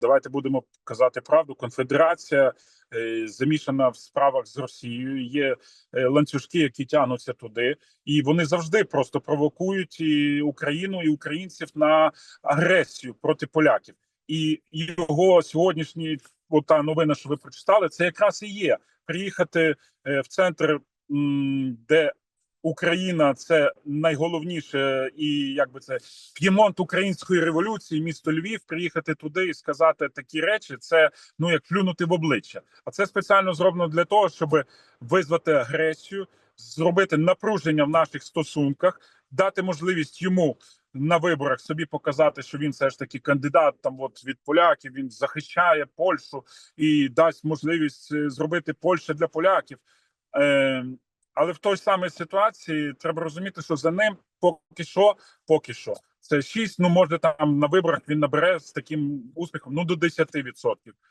давайте будемо казати правду. Конфедерація е, замішана в справах з Росією. Є е, ланцюжки, які тягнуться туди, і вони завжди просто провокують і Україну і українців на агресію проти поляків. І його сьогоднішні ота новина, що ви прочитали, це якраз і є приїхати е, в центр, де Україна це найголовніше, і якби це п'ємонт української революції, місто Львів. Приїхати туди і сказати такі речі, це ну як плюнути в обличчя. А це спеціально зроблено для того, щоб визвати агресію, зробити напруження в наших стосунках, дати можливість йому на виборах собі показати, що він все ж таки кандидат там, от від поляків. Він захищає Польщу і дасть можливість е, зробити Польща для поляків. Е, але в той самій ситуації треба розуміти, що за ним поки що, поки що, це 6, ну може там на виборах він набере з таким успіхом ну до 10%.